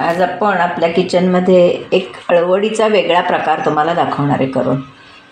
आज आपण आपल्या किचनमध्ये एक अळवडीचा वेगळा प्रकार तुम्हाला दाखवणार आहे करून.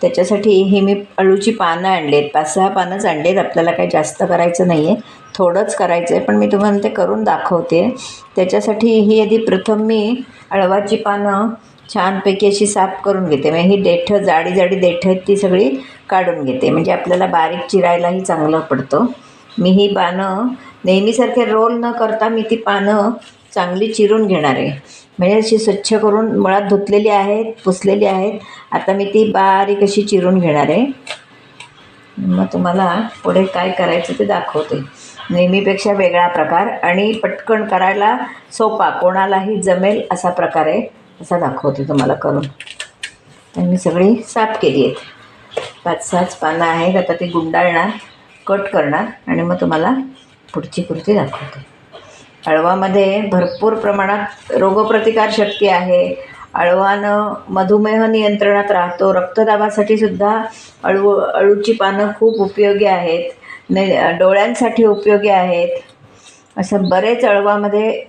त्याच्यासाठी ही मी अळूची पानं आणलेत. पाच सहा पानंच आणलेत आपल्याला काही जास्त करायचं नाही आहे थोडंच करायचं आहे पण मी तुम्हाला ते करून दाखवते. त्याच्यासाठी ही आधी प्रथम मी अळवाची पानं छानपैकी अशी साफ करून घेते. म्हणजे ही देठं जाडी जाडी देठं आहेत ती सगळी काढून घेते. म्हणजे आपल्याला बारीक चिरायलाही चांगलं पडतं. मी ही पानं नेहमीसारखे रोल न करता मी ती पानं चांगली चिरून घेणार आहे. म्हणजे अशी स्वच्छ करून मुळात धुतलेली आहेत पुसलेली आहेत. आता मी ती बारीक अशी चिरून घेणार आहे. मग तुम्हाला पुढे काय करायचं ते दाखवते. नेहमीपेक्षा वेगळा प्रकार आणि पटकन करायला सोपा. कोणालाही जमेल असा प्रकार आहे असा दाखवते तुम्हाला करून. तर मी सगळी साफ केली आहेत. पाच सहाच पानं आहेत. आता ती गुंडाळणार कट करणार आणि मग तुम्हाला पुढची कृती दाखवते. अळवामध्ये भरपूर प्रमाणात रोगप्रतिकार शक्ती आहे. अळवानं मधुमेह नियंत्रणात राहतो. रक्तदाबासाठी सुद्धा अळू अळूची पानं खूप उपयोगी आहेत. ने डोळ्यांसाठी उपयोगी आहेत. असं बरेच अळवामध्ये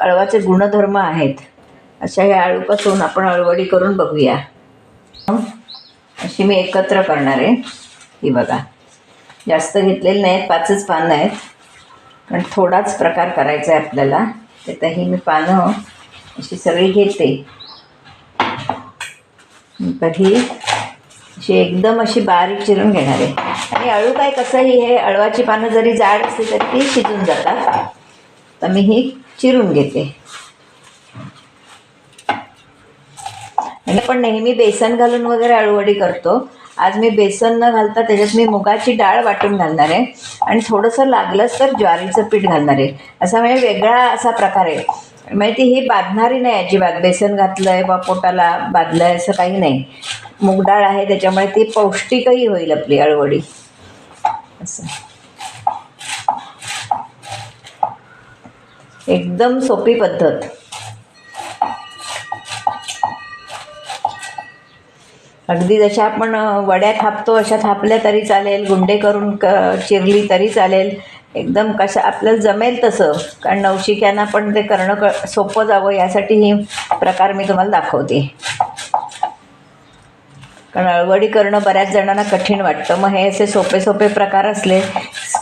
अळवाचे गुणधर्म आहेत. अशा ह्या अळूपासून आपण अळवडी करून बघूया. अशी मी एकत्र करणार आहे. ही बघा. जास्त घेतलेली नाहीत पाचच पानं आहेत. पण थोडाच प्रकार करायचा आहे आपल्याला. तर ही मी पानं अशी सगळी घेते. कधी अशी एकदम अशी बारीक चिरून घेणार आहे. आणि अळू काय कसंही हे अळवाची पानं जरी जाड असली तरी ती शिजून जातात. तर मी ही चिरून घेते. आणि आपण नेहमी बेसन घालून वगैरे अळूवडी करतो. आज मी बेसन न घालता त्याच्यात मी मुगाची डाळ वाटून घालणार आहे. आणि थोडंसं लागलंच तर ज्वारीचं पीठ घालणार आहे. असा म्हणजे वेगळा असा प्रकार आहे. म्हणजे ती ही बांधणारी नाही अजिबात. बेसन घातलं आहे बा पोटाला बांधलं आहे असं काही नाही. मूग डाळ आहे त्याच्यामुळे ती पौष्टिकही होईल आपली अळवडी. असं. एकदम सोपी पद्धत. अगदी जशा आपण वड्या थापतो अशा थापल्या तरी चालेल गुंडे करून क चिरली तरी चालेल. एकदम कशा आपल्याला जमेल तसं. कारण नवशिक्यांना पण ते करणं क सोपं जावं यासाठी ही प्रकार मी तुम्हाला दाखवते. कारण अळवडी करणं बऱ्याच जणांना कठीण वाटतं. मग हे असे सोपे सोपे प्रकार असले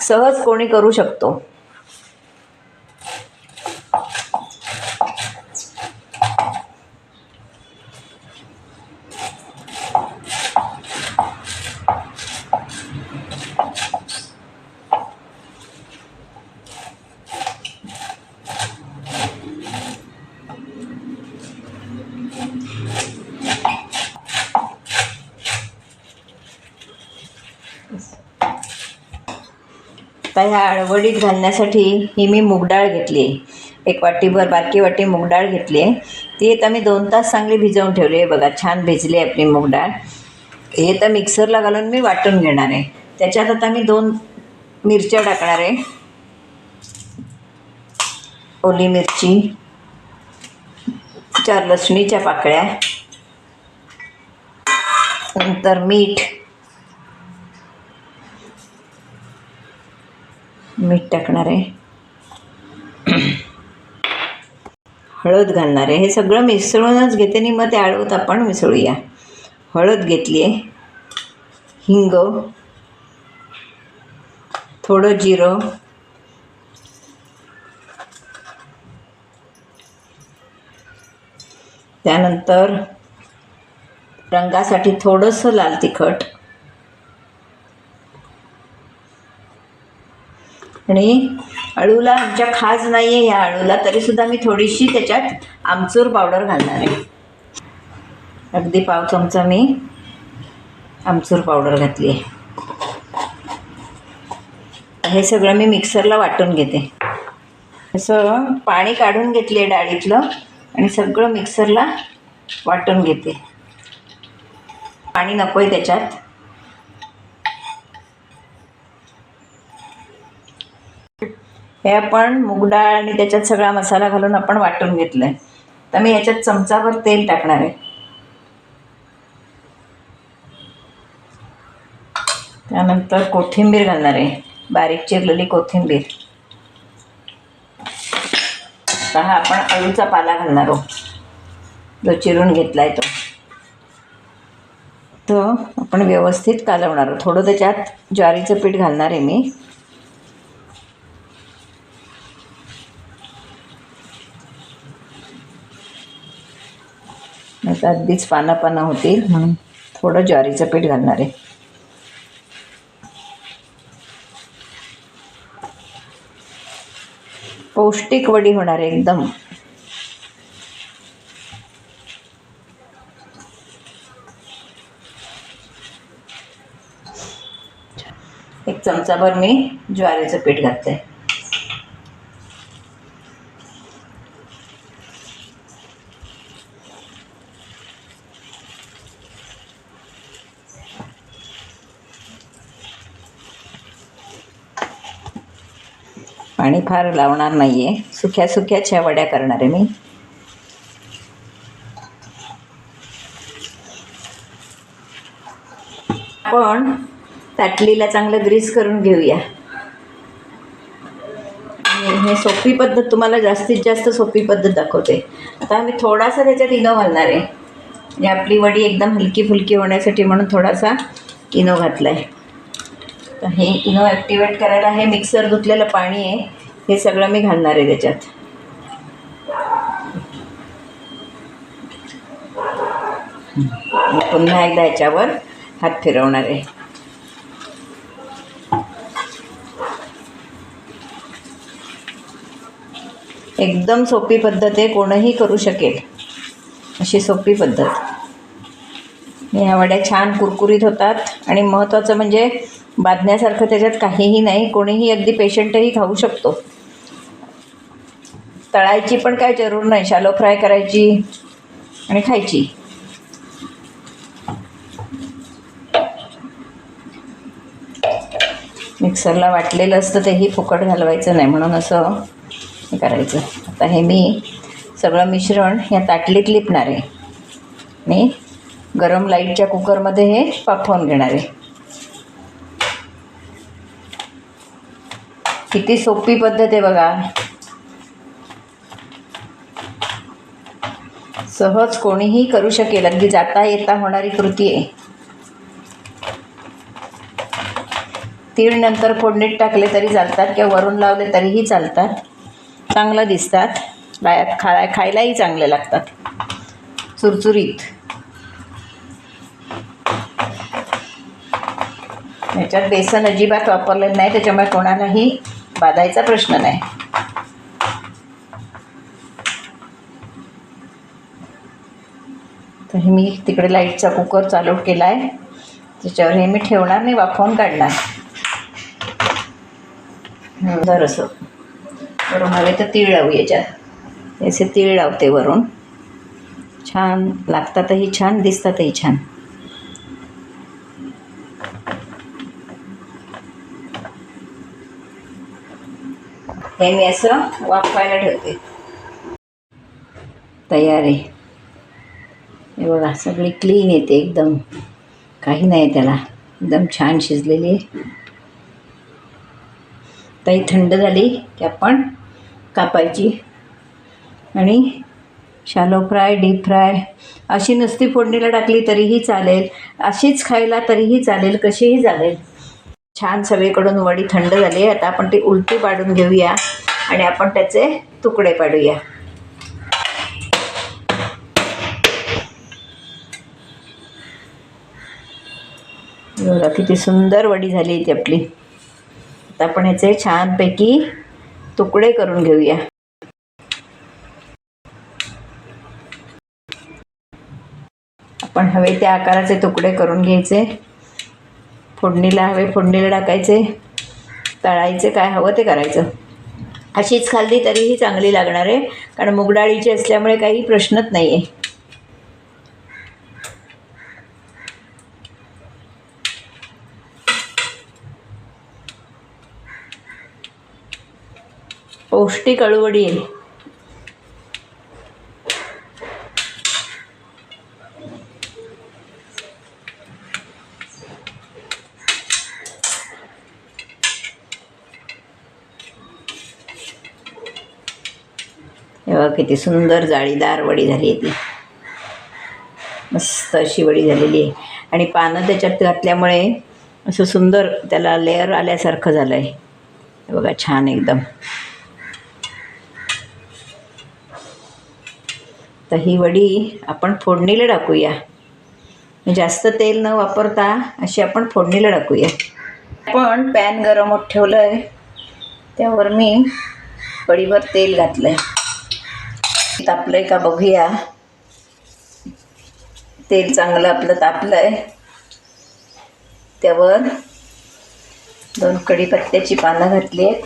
सहज कोणी करू शकतो. आता ह्या अळवडीत घालण्यासाठी ही मी मूगडाळ घेतली. आहे एक वाटीभर बारकी वाटी मूगडाळ घेतली. आहे ती आता मी दोन तास चांगली भिजवून ठेवली आहे. बघा छान भिजली आहे आपली मूगडाळ हे तर मिक्सरला घालून मी वाटून घेणार आहे. त्याच्यात आता मी दोन मिरच्या टाकणार आहे. ओली मिरची चार लसणीच्या पाकळ्या नंतर मीठ मीठ टाकणार. आहे हळद घालणार. आहे हे सगळं मिसळूनच घेते आणि मग ते आळवत आपण मिसळूया. हळद घेतली आहे. हिंग थोडं जिरं त्यानंतर रंगासाठी थोडंसं लाल तिखट आणि अळूला आमच्या खाज नाही आहे ह्या अळूला तरीसुद्धा मी थोडीशी त्याच्यात आमचूर पावडर घालणार आहे. अगदी पाव चमचा मी आमचूर पावडर घातली आहे. हे सगळं मी मिक्सरला वाटून घेते. असं पाणी काढून घेतले आहे डाळीतलं आणि सगळं मिक्सरला वाटून घेते. पाणी नको आहे त्याच्यात. हे आपण मूग डाळ आणि त्याच्यात सगळा मसाला घालून आपण वाटून घेतलं आहे तर मी याच्यात चमचाभर तेल टाकणार आहे. त्यानंतर कोथिंबीर घालणार आहे. बारीक चिरलेली कोथिंबीर. आता हा आपण अळूचा पाला घालणार आहोत. जो चिरून घेतला आहे तो. तो आपण व्यवस्थित कालवणार आहोत. थोडं त्याच्यात ज्वारीचं पीठ घालणार आहे मी. तर अगदीच पानं पानं होतील. म्हणून थोडं ज्वारीचं पीठ घालणार आहे. पौष्टिक वडी होणार आहे एकदम. एक चमचाभर मी ज्वारीचं पीठ घालते पाणी फार लावणार नाही आहे सुक्या सुक्याच्या वड्या करणार आहे मी. आपण ताटलीला चांगलं ग्रीस करून घेऊया. हे सोपी पद्धत तुम्हाला जास्तीत जास्त सोपी पद्धत दाखवते. आता मी थोडासा त्याच्यात इनो घालणार आहे. म्हणजे आपली वडी एकदम हलकी फुलकी होण्यासाठी म्हणून थोडासा इनो घातला आहे तर हे इनो ॲक्टिवेट करायला हे मिक्सर धुतलेलं पाणी आहे. हे सगळं मी घालणार आहे त्याच्यात. पुन्हा एकदा याच्यावर हात फिरवणार आहे. एकदम सोपी पद्धत आहे कोणही करू शकेल. अशी सोपी पद्धत. ह्या वड्या छान कुरकुरीत होतात आणि महत्त्वाचं म्हणजे बांधण्यासारखं त्याच्यात काहीही नाही कोणीही अगदी पेशंटही खाऊ शकतो. तळायची पण काय जरूर नाही. शालो फ्राय करायची आणि खायची. मिक्सरला वाटलेलं असतं तेही फुकट घालवायचं नाही. म्हणून असं हे करायचं. आता हे मी सगळं मिश्रण या ताटलीत लिपणार आहे. आणि गरम लाईटच्या कुकरमध्ये हे पाठवून घेणार आहे. किती सोपी पद्धत आहे बघा. सहज कोणीही करू शकेल. अगदी जाता येता होणारी कृती आहे. तीळ नंतर फोडणीत टाकले तरी चालतात किंवा वरून लावले तरीही चालतात. चांगलं दिसतात. बाया खा खायलाही चांगले लागतात. चुरचुरीत. ह्याच्यात बेसन अजिबात वापरलेलं नाही त्याच्यामुळे कोणालाही बाधायचा प्रश्न नाही. तर हे मी तिकडे लाईटचा कुकर चालू केला आहे त्याच्यावर हे मी ठेवणार नाही वाफवून काढणार. जर असं वरून हवे तर तीळ लावू याच्यात. असे तीळ लावते वरून. छान लागतातही छान दिसतातही छान. हे मी असं वाफवायला ठेवते. तयार आहे. हे बघा सगळी क्लीन येते एकदम. काही नाही त्याला. एकदम छान शिजलेली आहे. ताई थंड झाली की आपण कापायची. आणि शालो फ्राय डीप फ्राय अशी नुसती फोडणीला टाकली तरीही चालेल. अशीच खायला तरीही चालेल कशीही चालेल. छान सगळीकडून वडी थंड झाली आता आपण ती उलटी पाडून घेऊया आणि आपण त्याचे तुकडे पाडूया. बघा किती सुंदर वडी झाली ती आपली. आता आपण ह्याचे छानपैकी तुकडे करून घेऊया. आपण हवे त्या आकाराचे तुकडे करून घ्यायचे. फोडणीला हवे फोडणीला टाकायचे. तळायचे काय हवं ते करायचं. अशीच खाल्ली तरीही चांगली लागणार आहे कारण मुगडाळीची असल्यामुळे काही प्रश्नच नाही आहे पौष्टिक अळूवडी. आहे बघा किती सुंदर जाळीदार वडी झाली आहे ती. मस्त अशी वडी झालेली आहे. आणि पानं त्याच्यात घातल्यामुळे असं सुंदर त्याला लेअर आल्यासारखं झालं आहे बघा छान एकदम. तर ही वडी आपण फोडणीला टाकूया. म्हणजे जास्त तेल न वापरता अशी आपण फोडणीला टाकूया. पण पॅन गरम होत ठेवलं आहे त्यावर मी वडीवर तेल घातलं आहे तापलं आहे का बघूया. तेल चांगलं आपलं तापलं आहे त्यावर दोन कढीपत्त्याची पानं घातली आहेत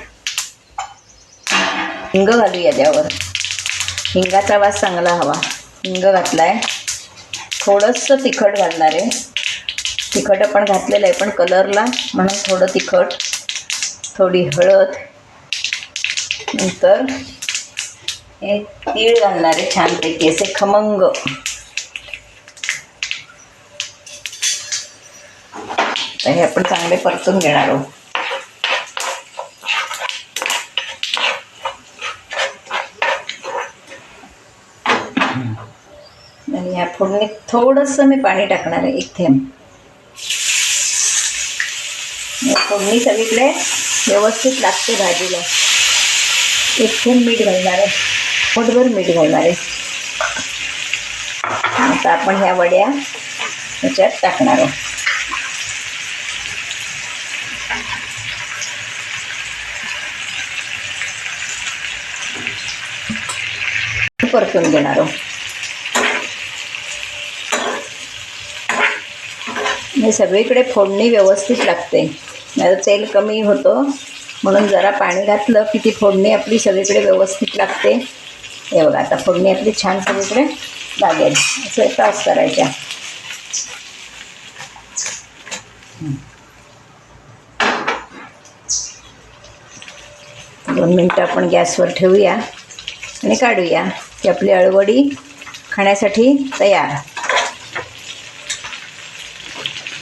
हिंग घालूया त्यावर. हिंगाचा वास चांगला हवा. हिंग घातला आहे थोडंसं तिखट घालणार आहे. तिखट आपण घातलेलं आहे पण कलरला म्हणून थोडं तिखट थोडी हळद. नंतर हे तीळ घालणार आहे छानपैकी असे खमंग. तर हे आपण चांगले परतून घेणार आहोत. आणि थोडंसं मी पाणी टाकणार आहे एक थेंब. फोडणी सगळीकडे व्यवस्थित लागते भाजीला. एक थेंब मीठ घालणार आहे पोटभर मीठ घालणार आहे. आता आपण ह्या वड्या ह्याच्यात टाकणार आहोत. परतून घेणार आहोत. हे सगळीकडे फोडणी व्यवस्थित लागते. नाही तेल कमी होतं. म्हणून जरा पाणी घातलं की ती फोडणी आपली सगळीकडे व्यवस्थित लागते. हे बघा आता फोडणी आपली छान सगळीकडे लागेल. असं तास करायच्या दोन मिनटं आपण गॅसवर ठेवूया आणि काढूया. की आपली अळवडी खाण्यासाठी तयार.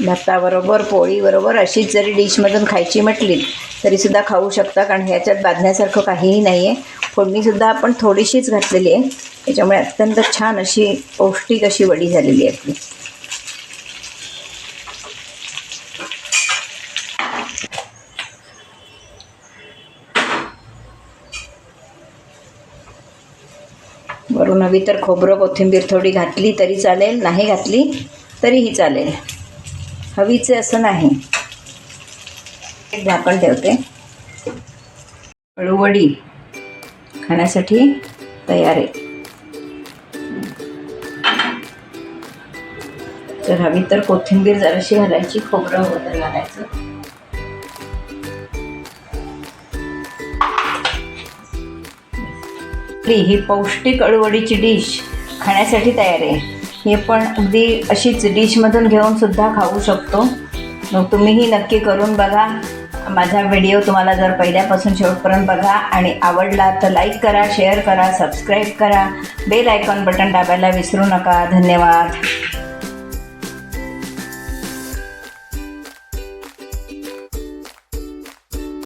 भाताबरोबर पोळीबरोबर अशीच जरी डिशमधून खायची म्हटली तरीसुद्धा खाऊ शकता कारण ह्याच्यात बांधण्यासारखं काहीही नाही आहे फोडणीसुद्धा आपण थोडीशीच घातलेली आहे. त्याच्यामुळे अत्यंत छान अशी पौष्टिक अशी वडी झालेली आहे आपली. वरून हवी तर खोबरं कोथिंबीर थोडी घातली तरी चालेल नाही घातली तरीही चालेल. हवीचे असं नाही. एक झाकण ठेवते. अळूवडी खाण्यासाठी तयार आहे. तर हवी तर कोथिंबीर जराशी घालायची खोबरं वगैरे घालायचं. ही पौष्टिक अळूवडीची डिश खाण्यासाठी तयार आहे. हे पण अगदी अशीच डिशमधून घेऊन सुद्धा खाऊ शकतो. मग तुम्हीही नक्की करून बघा. माझा व्हिडिओ तुम्हाला जर पहिल्यापासून शेवटपर्यंत बघा आणि आवडला तर लाईक करा शेअर करा सबस्क्राईब करा. बेल आयकॉन बटन दाबायला विसरू नका. धन्यवाद.